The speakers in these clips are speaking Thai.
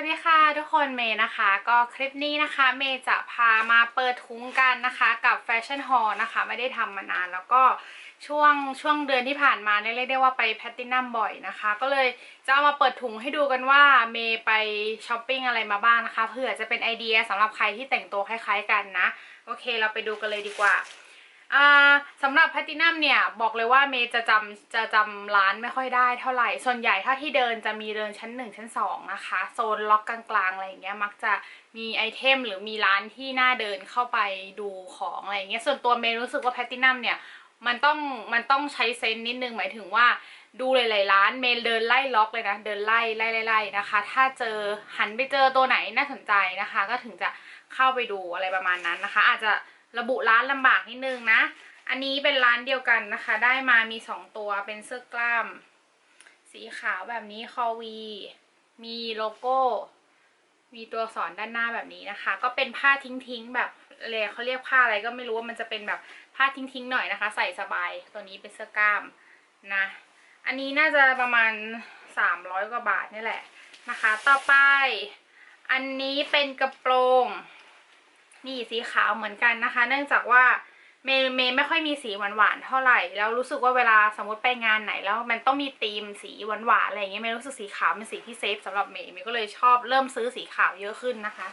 วัสดีค่ะทุกคนเมย์นะคะ ก็คลิปนี้นะคะ เมย์จะพามาเปิดทุ้งกันนะคะกับแฟชั่นฮอลนะคะ ไม่ได้ทำมานานแล้วก็ช่วงช่วงเดือนที่ผ่านมาเรียกได้ว่าไปแพตตินัมบ่อยนะคะ ก็เลยจะเอามาเปิดถุงให้ดูกันว่าเมย์ไปช้อปปิ้งอะไรมาบ้างนะคะเผื่อจะเป็นไอเดียสำหรับใครที่แต่งตัวคล้ายๆกันนะ โอเคเราไปดูกันเลยดีกว่า สำหรับแพลตินัมเนี่ยบอกเลยว่าเมย์จะจำจะจำร้านไม่ค่อยได้เท่าไหร่ ส่วนใหญ่ถ้าที่เดินจะมีเดินชั้น 1 ชั้น 2 นะคะ โซนล็อกกลางๆอะไรอย่างเงี้ยมักจะมีไอเทมหรือมีร้านที่น่าเดินเข้าไปดูของอะไรอย่างเงี้ยส่วนตัวเมย์รู้สึกว่าแพลตินัมเนี่ยมันต้องมันต้องใช้เซนนิดนึงหมายถึงว่าดูหลายๆร้านเมย์เดินไล่ล็อกเลยนะ เดินไล่ไล่ไล่ไล่นะคะ ถ้าเจอหันไปเจอตัวไหนน่าสนใจนะคะ ก็ถึงจะเข้าไปดูอะไรประมาณนั้นนะคะ อาจจะ ระบุร้านลำบากนิดนึงนะ อันนี้เป็นร้านเดียวกันนะคะ ได้มามีสองตัวเป็นเสื้อกล้าม สีขาวแบบนี้คอวี มีโลโก้ มีตัวสอนด้านหน้าแบบนี้นะคะ ก็เป็นผ้าทิ้งๆแบบเลยเขาเรียกผ้าอะไรก็ไม่รู้ว่ามันจะเป็นแบบผ้าทิ้งๆหน่อยนะคะ ใส่สบายตัวนี้เป็นเสื้อกล้ามนะ อันนี้น่าจะประมาณสามร้อยกว่าบาทนี่แหละนะคะ ต่อไป อันนี้เป็นกระโปรง นี่สีขาวเหมือนกันนะคะ เนื่องจากว่าเมย์เมย์ไม่ค่อยมีสีหวานๆเท่าไหร่ แล้วรู้สึกว่าเวลาสมมติไปงานไหนแล้วมันต้องมีธีมสีหวานๆอะไรอย่างเงี้ยเมย์รู้สึกสีขาวเป็นสีที่เซฟสำหรับเมย์เมย์ก็เลยชอบเริ่มซื้อสีขาวเยอะขึ้นนะคะ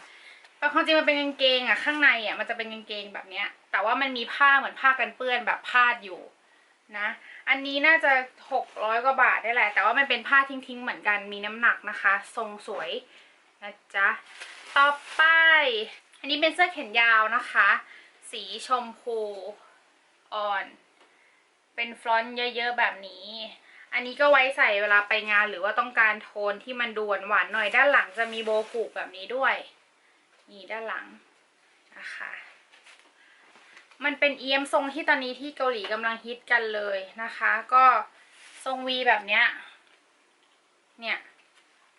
แต่ความจริงมันเป็นกางเกงอะข้างในอะมันจะเป็นกางเกงแบบเนี้ย แต่ว่ามันมีผ้าเหมือนผ้ากันเปื้อนแบบพาดอยู่นะ อันนี้น่าจะหกร้อยกว่าบาทได้แหละ แต่ว่ามันเป็นผ้าทิ้งๆเหมือนกันมีน้ำหนักนะคะ ทรงสวยนะจ๊ะต่อไป นนี้เป็นเสื้อแขนยาวนะคะ สีชมพูอ่อน เป็นฟลอนต์เยอะๆแบบนี้ อันนี้ก็ไว้ใส่เวลาไปงานหรือว่าต้องการโทนที่มันดูหวานๆหน่อยด้านหลังจะมีโบว์ผูกแบบนี้ด้วย นี่ด้านหลังนะคะมันเป็นเอียมทรงที่ตอนนี้ที่เกาหลีกำลังฮิตกันเลยนะคะ ก็ทรงวีแบบเนี้ยเนี่ย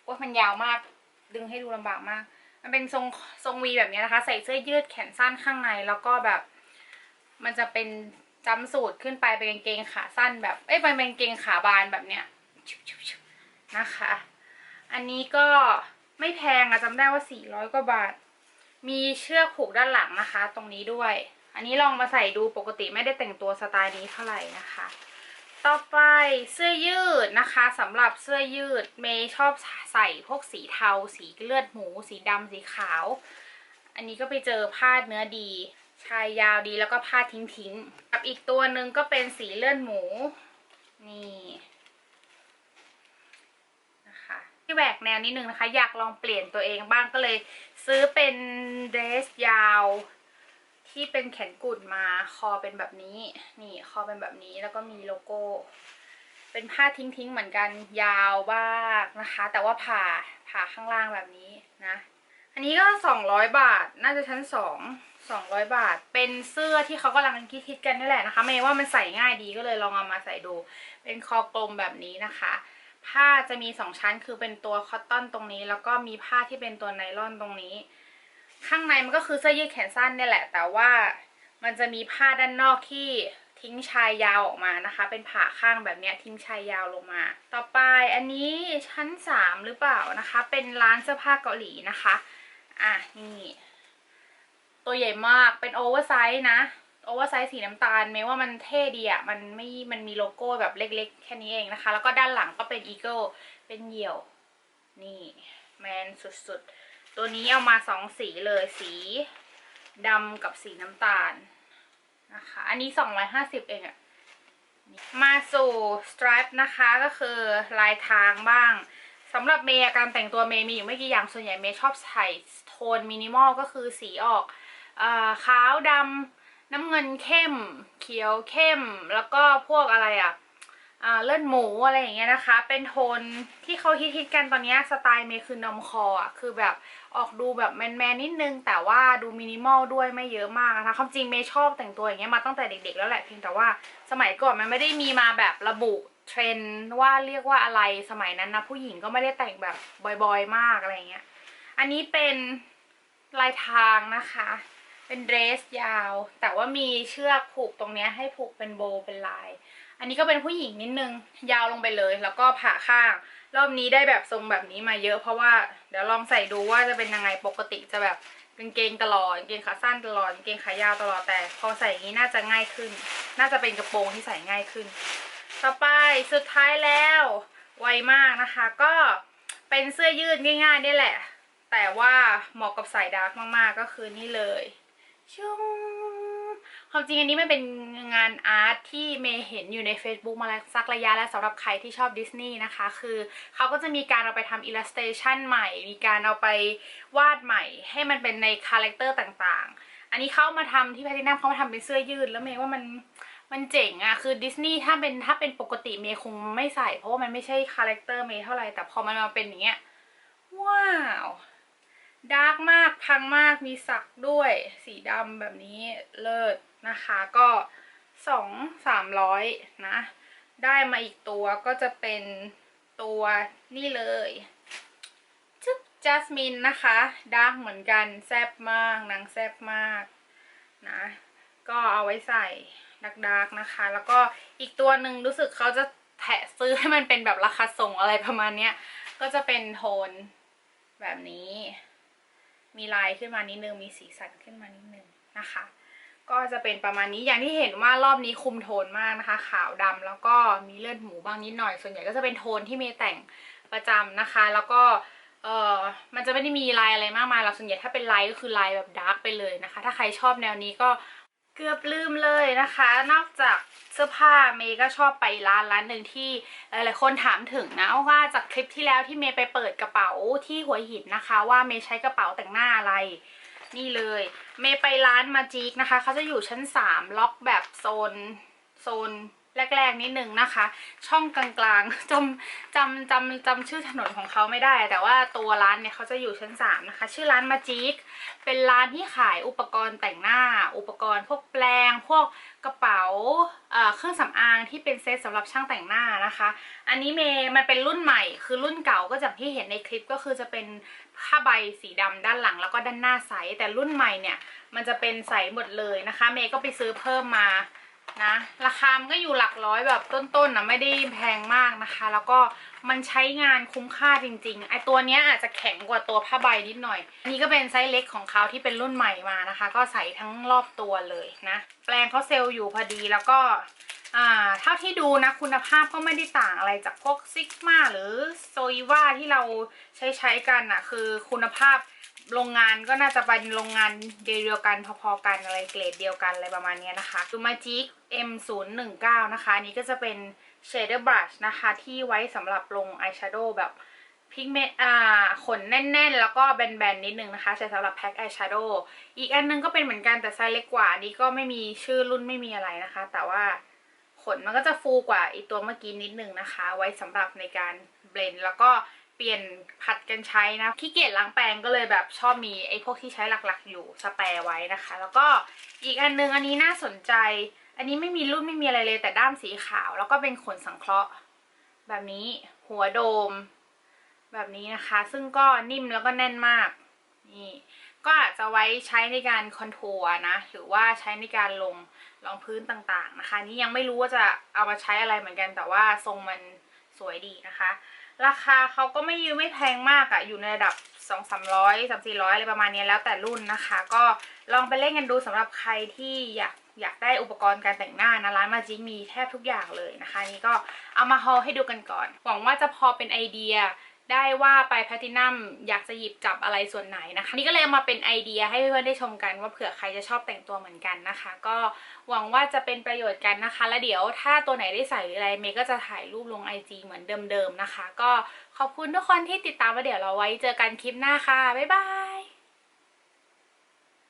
ว่ามันยาวมากดึงให้ดูลำบากมาก มันเป็นทรงทรงวีแบบนี้นะคะ ใส่เสื้อยืดแขนสั้นข้างในแล้วก็แบบ มันจะเป็นจำสูตรขึ้นไปเป็นกางเกงขาสั้นแบบเอ้ยเป็นกางเกงขาบานแบบเนี้ยนะคะ อันนี้ก็ไม่แพงอะจำได้ว่าสี่ร้อยกว่าบาท มีเชือกผูกด้านหลังนะคะ ตรงนี้ด้วย อันนี้ลองมาใส่ดูปกติไม่ได้แต่งตัวสไตล์นี้เท่าไหร่นะคะ ต่อไปเสื้อยืดนะคะสำหรับเสื้อยืดเมย์ชอบใส่พวกสีเทา สีเลือดหมู สีดำสีขาว อันนี้ก็ไปเจอผ้าเนื้อดี ชายยาวดีแล้วก็ผ้าทิ้งทิ้งๆกับอีกตัวหนึ่งก็เป็นสีเลือดหมู นี่นะคะที่แหวกแนวนิดนึงนะคะ อยากลองเปลี่ยนตัวเองบ้างก็เลย ซื้อเป็นเดรสยาว ที่เป็นแขนกุดมาคอเป็นแบบนี้ นี่คอเป็นแบบนี้แล้วก็มีโลโก้ เป็นผ้าทิ้งๆเหมือนกันยาวบ้างนะคะ แต่ว่าผ่าผ่าข้างล่างแบบนี้นะ อันนี้ก็สองร้อยบาทน่าจะชั้นสองสองร้อยบาท เป็นเสื้อที่เขากำลังคิดๆกันนี่แหละนะคะเมย์ว่ามันใส่ง่ายดีก็เลยลองเอามาใส่ดู เป็นคอกลมแบบนี้นะคะผ้าจะมีสองชั้นคือเป็นตัวคอตตอนตรงนี้ แล้วก็มีผ้าที่เป็นตัวไนล่อนตรงนี้ ข้างในมันก็คือเสื้อยืดแขนสั้นเนี่ยแหละ แต่ว่ามันจะมีผ้าด้านนอกที่ทิ้งชายยาวออกมานะคะ เป็นผ่าข้างแบบเนี้ยทิ้งชายยาวลงมา ต่อไปอันนี้ชั้นสามหรือเปล่านะคะ เป็นร้านเสื้อผ้าเกาหลีนะคะ อะนี่ ตัวใหญ่มากเป็นโอเวอร์ไซส์นะโอเวอร์ไซส์สีน้ำตาลไม่ว่ามันเท่ดีอะ่ะมันไม่มันมีโลโก้แบบเล็ก ๆ แค่นี้เองนะคะ แล้วก็ด้านหลังก็เป็นอีเกิลเป็นเหยี่ยว นี่ แมนสุดๆ ตัวนี้เอามาสองสีเลยสีดำกับสีน้ำตาลนะคะ อันนี้สองร้อยห้าสิบเองอะมาสู่สไตรป์นะคะก็คือลายทางบ้างสำหรับเมย์การแต่งตัวเมย์มีอยู่ไม่กี่อย่างส่วนใหญ่เมย์ชอบใส่โทนมินิมอลก็คือสีออกอขาวดำน้ำเงินเข้ม เขียวเข้ม แล้วก็พวกอะไรอะอ่า เลือดหมูอะไรอย่างเงี้ยนะคะ เป็นโทนที่เขาฮิตๆกันตอนนี้สไตล์เมย์คือนมคออะคือแบบออกดูแบบแมนๆนิดนึง แต่ว่าดูมินิมอลด้วยไม่เยอะมากนะคะความจริงเมย์ชอบแต่งตัวอย่างเงี้ยมาตั้งแต่เด็กๆแล้วแหละเพียงแต่ว่าสมัยก่อนมันไม่ได้มีมาแบบระบุเทรนด์ว่าเรียกว่าอะไรสมัยนั้นนะผู้หญิงก็ไม่ได้แต่งแบบบ่อยๆมากอะไรเงี้ย อันนี้เป็นลายทางนะคะ เป็นเดรสยาว แต่ว่ามีเชือกผูกตรงเนี้ยให้ผูกเป็นโบเป็นลาย อันนี้ก็เป็นผู้หญิงนิดนึง ยาวลงไปเลย แล้วก็ผ่าข้าง รอบนี้ได้แบบทรงแบบนี้มาเยอะ เพราะว่าเดี๋ยวลองใส่ดูว่าจะเป็นยังไงปกติจะแบบกางเกงตลอดกางเกงขาสั้นตลอดกางเกงขายาวตลอดแต่ พอใส่อย่างนี้น่าจะง่ายขึ้น น่าจะเป็นกระโปรงที่ใส่ง่ายขึ้น ต่อไปสุดท้ายแล้วไวมากนะคะ ก็เป็นเสื้อยืดง่ายๆนี่แหละ แต่ว่าเหมาะกับสายดาร์กมากๆก็คือนี่เลยชุ่ม ความจริงอันนี้มันเป็นงานอาร์ตที่เมย์เห็นอยู่ใน Facebook มาสักระยะแล้วสำหรับใครที่ชอบดิสนีย์นะคะ คือเขาก็จะมีการเอาไปทำอิลลัสเ t ชันใหม่ มีการเอาไปวาดใหม่ ให้มันเป็นในคาแรคเตอร์ต่างๆ อันนี้เขามาทำที่แพทตินัมเขามาทำเป็นเสื้อยืด แล้วเมย์ว่ามันมันเจ๋งอะคือดิสนีย์ถ้าเป็นถ้าเป็นปกติเมย์คงไม่ใส่ เพราะว่ามันไม่ใช่คาแรคเตอร์เมย์เท่าไหร่แต่พอมันมาเป็นอย่างเงี้ยว้าว ดาร์กมากพังมากมีสักด้วย สีดำแบบนี้เลิศนะคะก็สองสามร้อยนะ ได้มาอีกตัวก็จะเป็นตัวนี่เลยจึ๊บจัสมินนะคะดาร์กเหมือนกันแซบมากนางแซบมากนะก็เอาไว้ใส่ดักดักๆนะคะ แล้วก็อีกตัวหนึ่งรู้สึกเขาจะแถะซื้อให้มันเป็นแบบราคาส่งอะไรประมาณเนี้ย ก็จะเป็นโทนแบบนี้ มีลายขึ้นมานิดนึง มีสีสันขึ้นมานิดนึงนะคะ ก็จะเป็นประมาณนี้อย่างที่เห็นว่ารอบนี้คุมโทนมากนะคะ ขาวดำแล้วก็มีเลือดหมูบ้างนิดหน่อย ส่วนใหญ่ก็จะเป็นโทนที่เมย์แต่งประจำนะคะ แล้วก็เออมันจะไม่ได้มีลายอะไรมากมายหรอกส่วนใหญ่ถ้าเป็นลายก็คือลายแบบดาร์กไปเลยนะคะ ถ้าใครชอบแนวนี้ก็ เกือบลืมเลยนะคะ นอกจากเสื้อผ้าเมย์ก็ชอบไปร้านร้านหนึ่งที่หลายๆคนถามถึงนะว่าจากคลิปที่แล้วที่เมย์ไปเปิดกระเป๋าที่หัวหินนะคะ ว่าเมย์ใช้กระเป๋าแต่งหน้าอะไร นี่เลย เมย์ไปร้านมาจิกนะคะเขาจะอยู่ชั้น 3 ล็อกแบบโซนโซน แรกๆนิดนึงนะคะ ช่องกลางๆจำจำจำจำชื่อถนนของเขาไม่ได้ แต่ว่าตัวร้านเนี่ยเขาจะอยู่ชั้น3นะคะ ชื่อร้านมาจิกเป็นร้านที่ขายอุปกรณ์แต่งหน้า อุปกรณ์พวกแปลง พวกกระเป๋าเครื่องสำอางที่เป็นเซตสำหรับช่างแต่งหน้านะคะ อันนี้เมย์มันเป็นรุ่นใหม่ คือรุ่นเก่าก็จากที่เห็นในคลิปก็คือจะเป็นผ้าใบสีดำด้านหลังแล้วก็ด้านหน้าใส แต่รุ่นใหม่เนี่ยมันจะเป็นใสหมดเลยนะคะ เมย์ก็ไปซื้อเพิ่มมา นะ ราคามันก็อยู่หลักร้อยแบบต้นๆนะไม่ได้แพงมากนะคะ แล้วก็มันใช้งานคุ้มค่าจริงๆไอตัวเนี้ยอาจจะแข็งกว่าตัวผ้าใบนิดหน่อยนี่ก็เป็นไซส์เล็กของเขาที่เป็นรุ่นใหม่มานะคะ ก็ใส่ทั้งรอบตัวเลยนะ แปลงเขาเซลล์อยู่พอดีแล้วก็อ่าเท่าที่ดูนะคุณภาพก็ไม่ได้ต่างอะไรจากพวกซิกมาหรือโซอีวาที่เราใช้ใช้กันอะคือคุณภาพ โรงงานก็น่าจะเป็นโรงงานเดียวกันพอๆกันอะไรเกรดเดียวกันอะไรประมาณนี้นะคะดูมาจิก M019 นะคะอันนี้ก็จะเป็น shader brush นะคะที่ไว้สำหรับลงอายแชโดว์แบบพิกเมนอ่าขนแน่นๆ แล้วก็แบนๆ นิดนึงนะคะ ใช้สำหรับแพ็คอายแชโดว์อีกอันนึงก็เป็นเหมือนกันแต่ไซส์เล็กกว่า อันนี้ก็ไม่มีชื่อรุ่นไม่มีอะไรนะคะ แต่ว่าขนมันก็จะฟูกว่าอีตัวเมื่อกี้นิดนึงนะคะ ไว้สำหรับในการเบลนด์แล้วก็ เปลี่ยนผัดกันใช้นะขี้เกียจล้างแปรงก็เลยแบบชอบมีไอ้พวกที่ใช้หลักๆ อยู่สแปรไว้นะคะ แล้วก็อีกอันนึงอันนี้น่าสนใจ อันนี้ไม่มีรุ่นไม่มีอะไรเลย แต่ด้ามสีขาว แล้วก็เป็นขนสังเคราะห์ แบบนี้หัวโดม แบบนี้นะคะ ซึ่งก็นิ่มแล้วก็แน่นมากนี่ก็อาจจะไว้ใช้ในการคอนทัวร์นะ หรือว่าใช้ในการลงรองพื้นต่างๆนะคะ นี่ยังไม่รู้ว่าจะเอามาใช้อะไรเหมือนกัน แต่ว่าทรงมันสวยดีนะคะ ราคาเขาก็ไม่ยืมไม่แพงมากอะอยู่ในระดับ2 3 0 0 3 4 0 0อะไรประมาณนี้แล้วแต่รุ่นนะคะ ก็ลองไปเล่นกันดูสำหรับใครที่อยากอยากได้อุปกรณ์การแต่งหน้านะร้านมาจิมีแทบทุกอย่างเลยนะคะ นี่ก็เอามาฮอลให้ดูกันก่อน หวังว่าจะพอเป็นไอเดีย ได้ว่าไปแพลตินัมอยากจะหยิบจับอะไรส่วนไหนนะคะ นี่ก็เลยมาเป็นไอเดียให้เพื่อนๆได้ชมกันว่าเผื่อใครจะชอบแต่งตัวเหมือนกันนะคะ ก็หวังว่าจะเป็นประโยชน์กันนะคะ แล้วเดี๋ยวถ้าตัวไหนได้ใส่ออะไรเมย์ก็จะถ่ายรูปลง IG เหมือนเดิมๆนะคะ ก็ขอบคุณทุกคนที่ติดตามมาเดี๋ยวเราไว้เจอกันคลิปหน้าค่ะบ๊ายบาย